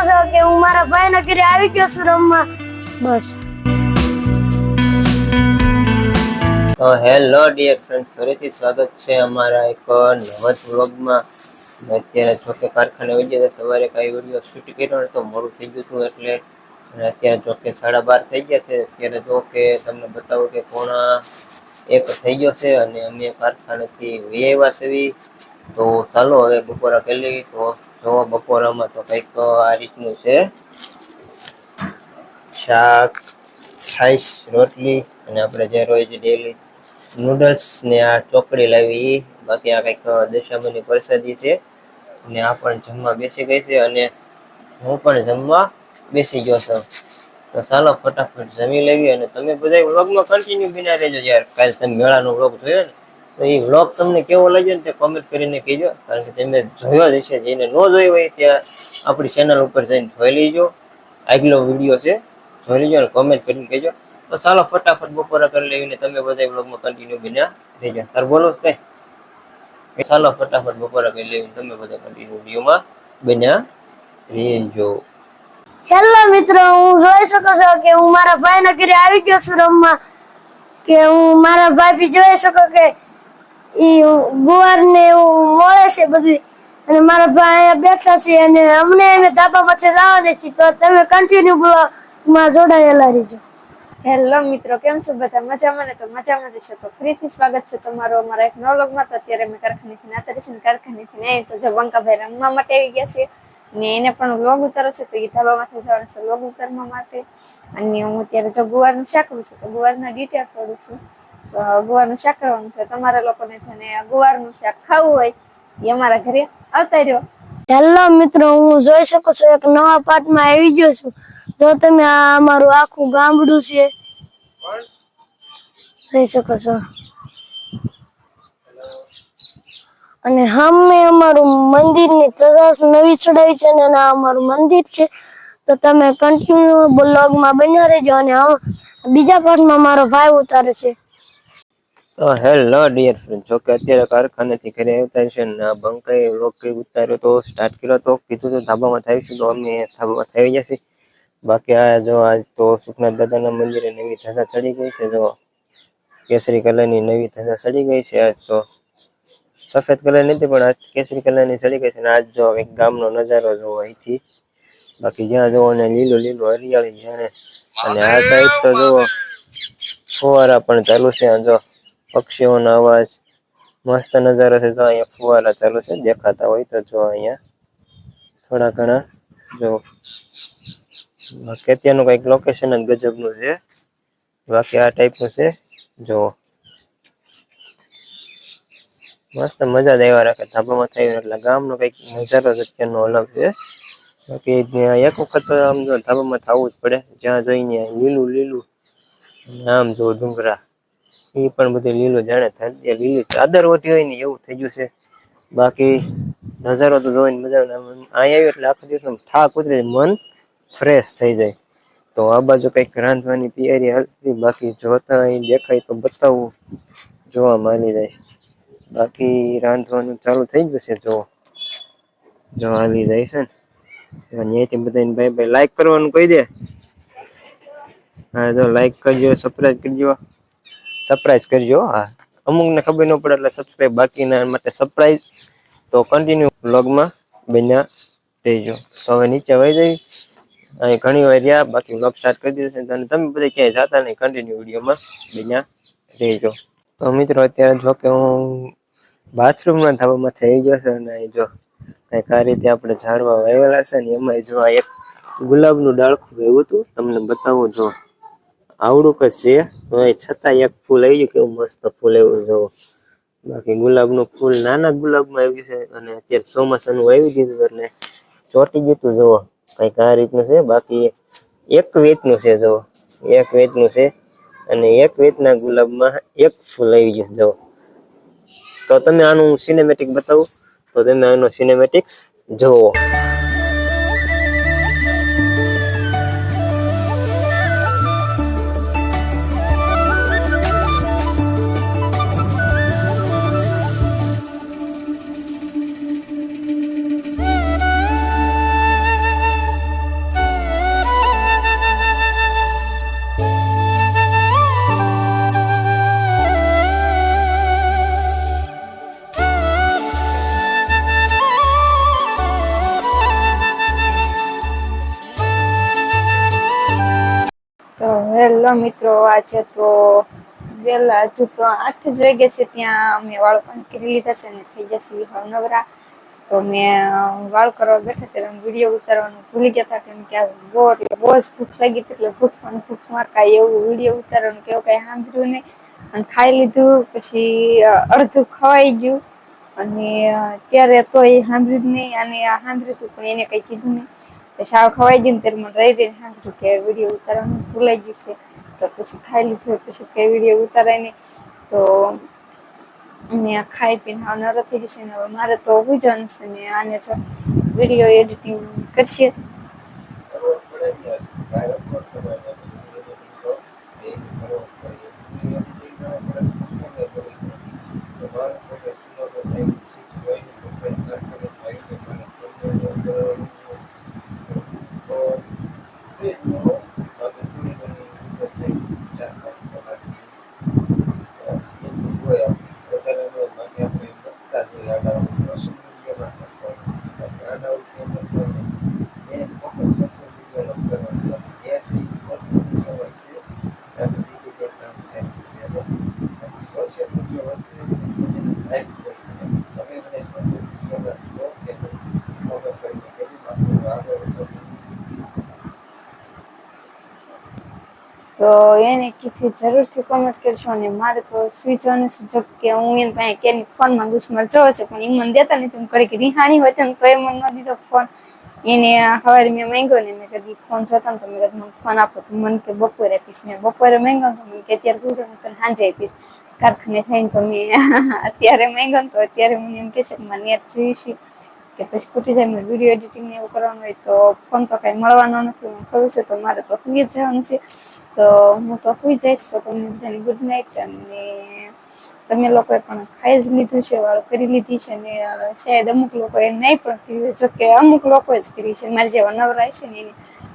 મારા ભાઈના ઘરે આવી ગયો છું રમવા. બસ. તો હેલો ડિયર ફ્રેન્ડ ફરીથી સ્વાગત છે અમારા એક નવા વ્લોગમાં. અત્યારે જોકે કારખાને વહી ગયા. સવારે કાંઈ વીડિયો શૂટ કર્યો તો મોડું થઈ ગયું હતું એટલે અને અત્યારે જોકે સાડા બાર થઈ ગયા છે. અત્યારે જો કે તમને બતાવું કે પોણા એક થઈ ગયો છે અને અમે કારખાનેથી વી આવ્યા છે તો ચાલો હવે બપોરા કરી તો જો બપોરામાં તો કંઈક આ રીતનું છે. શાક છાશ રોટલી અને આપણે જે રોજ ડેલી નૂડલ્સ ને આ ચોકડી લાવી. બાકી આ કંઈક દશામાની પ્રસાદી છે. ને આ પણ જમવા બેસી ગઈ છે અને હું પણ જમવા બેસી ગયો છું. તો ચાલો ફટાફટ જમી લેવી અને તમે બધા વ્લોગમાં કન્ટિન્યુ બિના રહેજો યાર. કાલે તમે મેળાનો વ્લોગ જોયો ને. તો એ વ્લોગ તમને કેવો લાગ્યો ને તે કોમેન્ટ કરીને કહેજો. કારણ કે તમે જોયો જ હશે. જેને ન જોયો હોય ત્યાં આપણી ચેનલ ઉપર જઈને જોઈ લેજો. આગલો વીડિયો છે. જોઈ લેજો અને કોમેન્ટ કરીને કહેજો. તો ચાલો ફટાફટ બપોરા કરી લેવીને તમે બધા વ્લોગમાં કન્ટિન્યુ બન્યા રહેજો. તાર બોલો કઈ. ચાલો ફટાફટ બપોરા કરી લેવીને તમે બધા કન્ટિન્યુ વિડીયોમાં બન્યા રહેજો. હેલો મિત્રો, હું જોઈ શકો છો કે હું મારા ભાઈના ઘરે આવી ગયો છું રમવા. કે હું મારા ભાઈ બી જોઈ શકો કે ઈ ગુવાર ને એવું મળે છે બધું. અને મારા ભાઈ અહીંયા બેઠા છે અને અમને એને ધાબામાંથી લાવવાની છે, તો તમે કન્ટિન્યુ માં જોડાયેલા રહેજો. હેલો મિત્રો, કેમ છો બધા? મજામાં ને? તો મજામાં જ છે. તો ફરીથી સ્વાગત છે તમારો અમારા એક નોલોગમાં તો અત્યારે અમે કારખાનેથી નાતા છે ને કારખાનેથી નહીં તો જો બંકાભાઈ રમવા માટે આવી ગયા છે ને એને પણ લોગ ઉતારો છે, તો એ ધાબામાંથી જવાનું છે લોગ ઉતારવા માટે. અને હું અત્યારે જો ગુવારનું શાક છું, તો ગુવારના ડિટેલ કરું છું. ગુવારનું શાક કરવાનું છે. તમારા લોકોને છે ને ગુવારનું શાક ખાવું હોય એ અમારા ઘરે આવતા રહ્યો. હેલો મિત્રો, હું જોઈ શકું છું એક નવા પાર્ટમાં આવી ગયો છું. જો તમે આ અમારું આખું ગામડું છે, જોઈ શકો છો. અને અમે અમારું મંદિરની તરાસ નવી ચડાવી છે અને આ અમારું મંદિર છે. તો તમે કન્ટિન્યુ બ્લોગમાં બન્યા રહેજો અને બીજા પાર્ટમાં મારો ભાઈ ઉતારે છે. હેલો ડિયર ફ્રેન્ડ જો કે અત્યારે કારખાનેથી ઘરે આવતા છે ને આ બંકાએ વ્લોગ ઉતાર્યો તો સ્ટાર્ટ કર્યો તો, કીધું તો ધાબામાં થાવીશું તો અમે ધાબામાં થઈ જશે બાકી આ જો, આજ તો સુખનાથ દાદાના મંદિરે નવી ધજા ચડી ગઈ છે, જો. કેસરી કલરની નવી ધજા ચડી ગઈ છે, આજ તો. સફેદ કલર નથી, પણ આજ કેસરી કલરની ચડી ગઈ છે અને આજ જો એક ગામનો નજારો જોવો અહીંથી. બાકી જ્યાં જોવો ને લીલું લીલું હરિયાળી છે અને આ સાઈડ તો જોવો, ફુવારા પણ ચાલુ છે જો. પક્ષીઓનો અવાજ મસ્ત નજારો છે. જો અહીંયા ફુવારા ચાલુ છે, દેખાતા હોય તો જો અહીંયા થોડા ઘણા જો બાકી અત્યારનું કંઈક લોકેશન જ ગજબનું છે. બાકી આ ટાઈપનું છે. જો મસ્ત મજા જ આવ્યા રાખે. ધાબામાં થયું એટલે ગામનો કંઈક નજારો જ અત્યારનો અલગ છે. બાકી ત્યાં એક વખત આમ જો ધાબામાં થવું જ પડે. જ્યાં જોઈને લીલું લીલું આમ જો ડુંગરા. એ પણ બધું લીલું જાણે થાય. લીલી ચાદર ઓઢી હોય ને એવું થઈ ગયું છે. બાકી નજારો તો જોઈને મજા અહીંયા આવ્યો એટલે આખો દિવસ થાક ઉતરે મન ફ્રેશ થઈ જાય. તો આ બાજુ કંઈક રાંધવાની તૈયારી હાલતી. બાકી જોતા અહીં દેખાય તો બતાવવું જોવા માની જાય. બાકી રાંધવાનું ચાલુ થઈ ગયું છે. જો જો હાલી જાય છે ને. અહીંયાથી બધાને ભાઈ ભાઈ લાઈક કરવાનું કહી દે. હા, જો લાઈક કરજો સબસ્ક્રાઈબ કરજો. સરપ્રાઈઝ કરજો, હા. અમુકને ખબર ન પડે એટલે સબસ્ક્રાઈબ બાકીના માટે સરપ્રાઈઝ તો કન્ટિન્યુ વ્લોગમાં બન્યા રહેજો. તો હવે નીચે વહી જઈ. અહીં ઘણી વાર રહ્યા, બાકી વ્લોગ સ્ટાર્ટ કરી દીધો છે. અને તમે બધા ક્યાંય જતા નહીં કન્ટિન્યુ વિડીયોમાં બન્યા રહેજો. તો મિત્રો, અત્યારે જો કે હું બાથરૂમના ધાબામાં થઈ ગયો છે અને અહીં જો કંઈક આ રીતે આપણે ઝાડવા વાવેલા છે ને એમાં જો આ એક ગુલાબનું ડાળખું એવું હતું. તમને બતાવું જો. આવડું કે છે છતાં એક ફૂલ આવી ગયું કેવું મસ્ત ફૂલ એવું જોવો બાકી ગુલાબનું ફૂલ, નાના ગુલાબમાં આવ્યું છે, અને અત્યારે ચોમાસાનું આવી દીધું એટલે ચોટી ગયું તું, જુઓ. કંઈક આ રીતનું છે, બાકી એક વેતનું છે, જુઓ. એક વેતનું છે, અને એક વેતના ગુલાબમાં એક ફૂલ આવી ગયું, જુઓ. તો તમે આનું સિનેમેટિક બતાવું, તો તમે આનો સિનેમેટિક્સ જુઓ. જો મિત્રો આજે તો વહેલા હજુ તો આઠ જ વાગે છે, ત્યાં અમે વાળ પણ કરી લીધા છે ને થઈ જશે છે નવરા. તો મેં વાળ કરવા બેઠા ત્યારે વીડિયો ઉતારવાનું ભૂલી ગયા હતા, કેમ કે બહુ એટલે બહુ જ ભૂખ લાગી હતી, એટલે ભૂખમાં ભૂખમાં કાંઈ એવું વીડિયો ઉતારવાનું કે એવું કાંઈ સાંભળ્યું નહીં. અને ખાઈ લીધું, પછી અડધું ખવાઈ ગયું. અને ત્યારે તો એ સાંભળ્યું જ નહીં, અને સાંભળ્યું હતું, પણ એને કંઈ કીધું નહીં. પછી આ ખવાઈ ગયું ને ત્યારે મને રહી રહીને સાંભળ્યું કે વીડિયો ઉતારવાનું ભૂલાઈ ગયું છે. તો પછી ખાઈ લીધું, પછી કઈ વીડિયો ઉતારાય નહીં તો મેં ખાઈ પીને હાવ નરો થઈ ગઈ ને હવે મારે તો જવાનું છે ને આને જો વીડિયો એડિટિંગ કરશે જ પડે ને યાર. કાંઈ upload કરવાના નથી. એ કરવો જ પડે. એ editing ના પડે, ખબર પડી જાય. તો મારે પોતે સુનો તો time fix હોય ને, તો કંઈ ના કરે, થાય ને મારે thumbnail કરવાનું હોય. તો એ જ ન હોય. બાકી થોડી ઘણી મદદ થઈ. ચાર પાંચ કલાકની. તો એટલું જ હોય આપણે. વધારે ન હોય. બાકી આપણે બચતા જ હોય આડા અવળું. social media માં નાખવાનું. બાકી આડા અવળું કેમ નાખવાનું? મેન ફોકસ સોશિયલ મીડિયા પર કરવાનું બાકી જે છે એ સોશિયલ મીડિયા પર છે આપણે બીજે જે કામ થાય છે બાકી સોશિયલ મીડિયા વસ્તુ એવી છે કે બધાને લાઈક છે તમે બધા સોશિયલ મીડિયામાં છો કે નહીં ખબર કરીને કેવી આપણું આગળ વધો. તો એને કીધી, જરૂરથી કોમેન્ટ કરજો અને મારે તો છે જો કે હું એને પાસે કેની ફોનમાં ગુસ્મર જવો છે, પણ એ મને દેતા નથી. કરી રિહાણી હોય તો એ મને ન દીધો ફોન એને સવારે મેં માંગ્યો ને મેં કદી ફોન જોતા ને તો મેં મને ફોન આપો. તો મને કે બપોરે આપીશ. મેં બપોરે માંગ્યો તો મને કે, અત્યારે પૂછો ને તને સાંજે આપીશ. કારખાને થઈને તો મેં અત્યારે માંગ્યો ને તો અત્યારે મને એમ કહેશે કે મારે નેટ જોઈ કે પછી ખૂટી જાય મેં વીડિયો એડિટિંગ ને એવું કરવાનું હોય તો ફોન તો કાંઈ મળવાનો નથી. હું ખબર છે તો મારે તો જ જવાનું છે. તો હું તો સુઈ જઈશ, તો તમને બધાને ગુડ નાઇટ અને તમે લોકોએ પણ ખાઈ જ લીધું છે, વાળ કરી લીધી છે ને શાયદ અમુક લોકોએ નહીં પણ કર્યું જો કે અમુક લોકોએ જ કરી છે. મારે જેવા નવરાય છે ને એને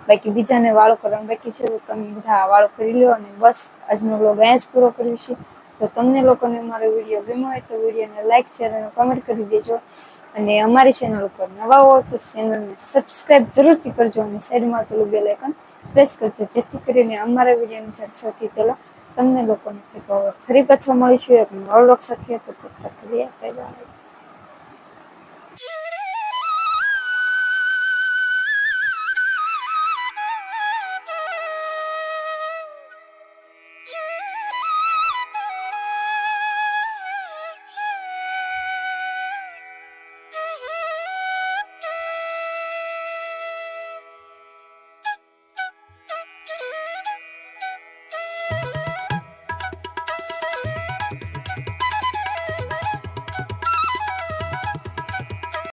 બાકી બીજાને વાળો કરવાનું બાકી છે, તો તમે બધા વાળો કરી લો અને બસ આજનો બ્લોગ અહીંયા જ પૂરો કર્યું છે. તો તમને લોકોને મારો વીડિયો ગમ્યો હોય તો વિડીયોને લાઈક શેર અને કમેન્ટ કરી દેજો. અને અમારી ચેનલ ઉપર નવા હો તો ચેનલને સબસ્ક્રાઇબ જરૂરથી કરજો અને સાઈડમાં પેલું બેલ આઇકન પ્રેસ કરજો, જેથી કરીને અમારા વિડીયોની જાત સૌથી પહેલાં તમને લોકોને થાય ફરી પાછા મળીશું, એક નવો લોક સાથે. તો તબ